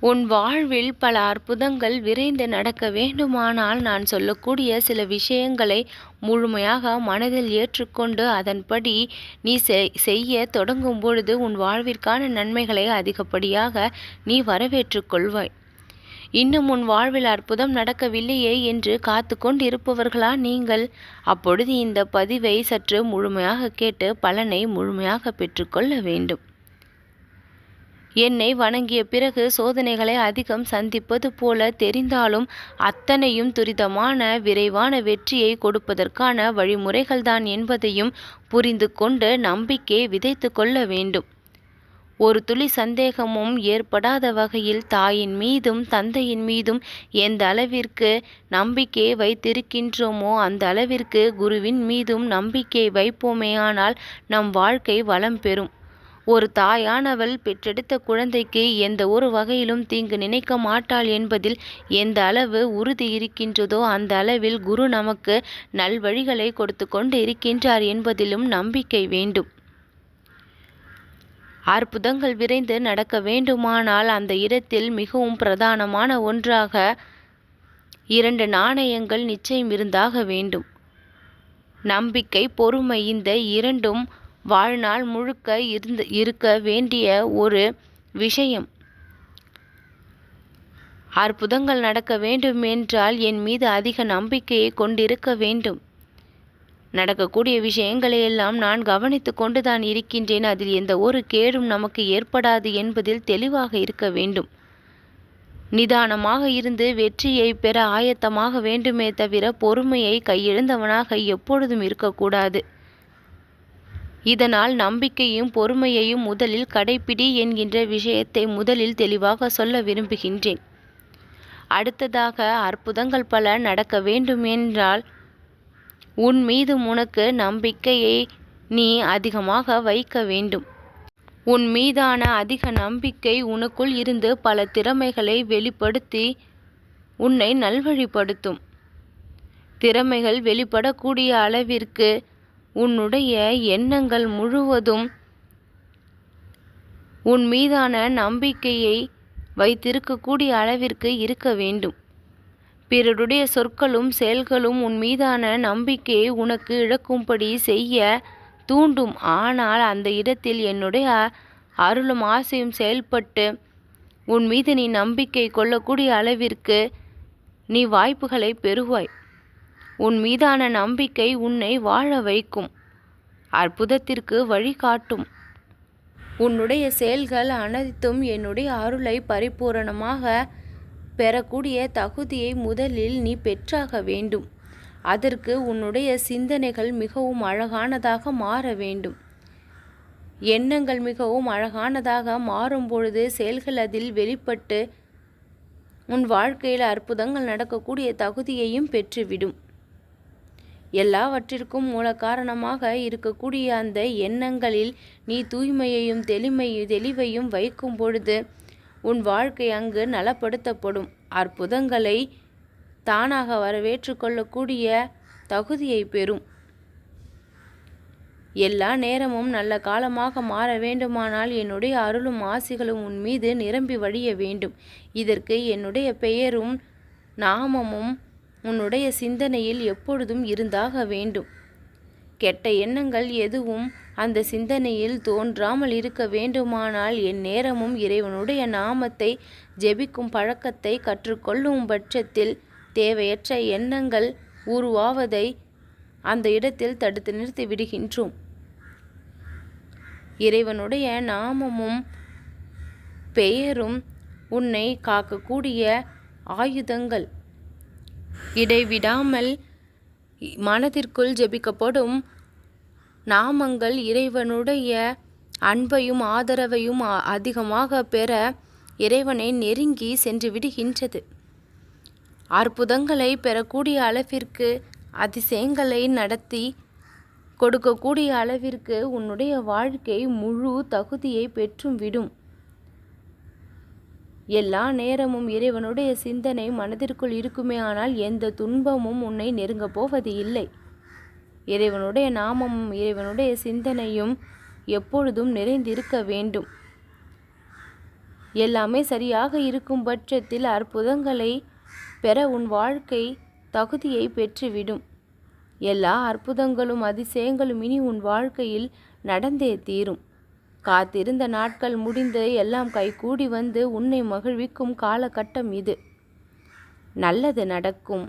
உன் வாழ்வில் பல அற்புதங்கள் விரைந்து நடக்க வேண்டுமானால் நான் சொல்லக்கூடிய சில விஷயங்களை முழுமையாக மனதில் ஏற்றுக்கொண்டு அதன்படி நீ செய்ய தொடங்கும் பொழுது உன் வாழ்விற்கான நன்மைகளை அதிகப்படியாக நீ வரவேற்று கொள்வாய். இன்னும் உன் வாழ்வில் அற்புதம் நடக்கவில்லையே என்று காத்து கொண்டிருப்பவர்களா நீங்கள்? அப்பொழுது இந்த பதிவை சற்று முழுமையாக கேட்டு பலனை முழுமையாக பெற்றுக்கொள்ள வேண்டும். என்னை வணங்கிய பிறகு சோதனைகளை அதிகம் சந்திப்பது போல தெரிந்தாலும் அத்தனையும் துரிதமான விரைவான வெற்றியை கொடுப்பதற்கான வழிமுறைகள்தான் என்பதையும் புரிந்து கொண்டு நம்பிக்கை விதைத்து கொள்ள வேண்டும். ஒரு துளி சந்தேகமும் ஏற்படாத வகையில் தாயின் மீதும் தந்தையின் மீதும் எந்த அளவிற்கு நம்பிக்கை வைத்திருக்கின்றோமோ அந்த அளவிற்கு குருவின் மீதும் நம்பிக்கை வைப்போமேயானால் நம் வாழ்க்கை வளம் பெறும். ஒரு தாயானவள் பெற்றெடுத்த குழந்தைக்கு எந்த ஒரு வகையிலும் தீங்கு நினைக்க மாட்டாள் என்பதில் எந்த அளவு உறுதி இருக்கின்றதோ அந்த அளவில் குரு நமக்கு நல்வழிகளை கொடுத்து கொண்டு இருக்கின்றார் என்பதிலும் நம்பிக்கை வேண்டும். அற்புதங்கள் விரைந்து நடக்க வேண்டுமானால் அந்த இடத்தில் மிகவும் பிரதானமான ஒன்றாக இரண்டு நாணயங்கள் நிச்சயம் இருந்தாக வேண்டும். நம்பிக்கை பொறுமை இந்த இரண்டும் வாழ்நாள் முழுக்க இருந்து இருக்க வேண்டிய ஒரு விஷயம். அற்புதங்கள் நடக்க வேண்டும் என்றால் என் மீது அதிக நம்பிக்கையை கொண்டிருக்க வேண்டும். நடக்கக்கூடிய விஷயங்களை எல்லாம் நான் கவனித்து கொண்டுதான் இருக்கின்றேன். அதில் எந்த ஒரு கேடும் நமக்கு ஏற்படாது என்பதில் தெளிவாக இருக்க வேண்டும். நிதானமாக இருந்து வெற்றியை பெற ஆயத்தமாக வேண்டுமே தவிர பொறுமையை கையெழுந்தவனாக எப்பொழுதும் இருக்கக்கூடாது. இதனால் நம்பிக்கையும் பொறுமையையும் முதலில் கடைப்பிடி என்கின்ற விஷயத்தை முதலில் தெளிவாக சொல்ல விரும்புகின்றேன். அடுத்ததாக அற்புதங்கள் பல நடக்க வேண்டும் என்றால் உன் மீது உனக்கு நம்பிக்கையை நீ அதிகமாக வைக்க வேண்டும். உன் மீதான அதிக நம்பிக்கை உனக்குள் இருந்து பல திறமைகளை வெளிப்படுத்தி உன்னை நல்வழிப்படுத்தும். திறமைகள் வெளிப்படக்கூடிய அளவிற்கு உன்னுடைய எண்ணங்கள் முழுவதும் உன் மீதான நம்பிக்கையை வைத்திருக்கக்கூடிய அளவிற்கு இருக்க வேண்டும். பிறருடைய சொற்களும் செயல்களும் உன் மீதான நம்பிக்கையை உனக்கு இழக்கும்படி செய்ய தூண்டும். ஆனால் அந்த இடத்தில் என்னுடைய அருளும் ஆசையும் செயல்பட்டு உன் மீது நீ நம்பிக்கை கொள்ளக்கூடிய அளவிற்கு நீ வாய்ப்புகளை பெறுவாய். உன் மீதான நம்பிக்கை உன்னை வாழ வைக்கும். அற்புதத்திற்கு வழிகாட்டும் உன்னுடைய செயல்கள் அனைத்தும் என்னுடைய அருளை பரிபூரணமாக பெறக்கூடிய தகுதியை முதலில் நீ பெற்றாக வேண்டும். அதற்கு உன்னுடைய சிந்தனைகள் மிகவும் அழகானதாக மாற வேண்டும். எண்ணங்கள் மிகவும் அழகானதாக மாறும் பொழுது செயல்கள் அதில் வெளிப்பட்டு உன் வாழ்க்கையில் அற்புதங்கள் நடக்கக்கூடிய தகுதியையும் பெற்றுவிடும். எல்லாவற்றிற்கும் மூல காரணமாக இருக்கக்கூடிய அந்த எண்ணங்களில் நீ தூய்மையையும் தெளிமையும் தெளிவையும் வைக்கும் பொழுது உன் வாழ்க்கை அங்கு நலப்படுத்தப்படும். அற்புதங்களை தானாக வரவேற்று கொள்ளக்கூடிய தகுதியை பெறும். எல்லா நேரமும் நல்ல காலமாக மாற வேண்டுமானால் என்னுடைய அருளும் ஆசிகளும் உன் மீது நிரம்பி வழிய வேண்டும். இதற்கு என்னுடைய பெயரும் நாமமும் உன்னுடைய சிந்தனையில் எப்பொழுதும் இருந்தாக வேண்டும். கெட்ட எண்ணங்கள் எதுவும் அந்த சிந்தனையில் தோன்றாமல் இருக்க வேண்டுமானால் என் நேரமும் இறைவனுடைய நாமத்தை ஜெபிக்கும் பழக்கத்தை கற்றுக்கொள்ளும் பட்சத்தில் தேவையற்ற எண்ணங்கள் உருவாவதை அந்த இடத்தில் தடுத்து நிறுத்தி விடுகின்றோம். இறைவனுடைய நாமமும் பெயரும் உன்னை காக்கக்கூடிய ஆயுதங்கள். இடைவிடாமல் மனதிற்குள் ஜெபிக்கப்படும் நாமங்கள் இறைவனுடைய அன்பையும் ஆதரவையும் அதிகமாக பெற இறைவனை நெருங்கி சென்று விடுகின்றது. அற்புதங்களை பெறக்கூடிய அளவிற்கு அதிசயங்களை நடத்தி கொடுக்கக்கூடிய அளவிற்கு உன்னுடைய வாழ்க்கை முழு தகுதியை பெற்றும் விடும். எல்லா நேரமும் இறைவனுடைய சிந்தனை மனதிற்குள் இருக்குமே ஆனால் எந்த துன்பமும் உன்னை நெருங்கப் போவது இல்லை. இறைவனுடைய நாமமும் இறைவனுடைய சிந்தனையும் எப்பொழுதும் நிறைந்திருக்க வேண்டும். எல்லாமே சரியாக இருக்கும் பட்சத்தில் அற்புதங்களை பெற உன் வாழ்க்கை தகுதியை பெற்றுவிடும். எல்லா அற்புதங்களும் அதிசயங்களும் இனி உன் வாழ்க்கையில் நடந்தே தீரும். காத்திருந்த நாட்கள் முடிந்து எல்லாம் கைகூடி வந்து உன்னை மகிழ்விக்கும் காலகட்டம் இது. நல்லது நடக்கும்.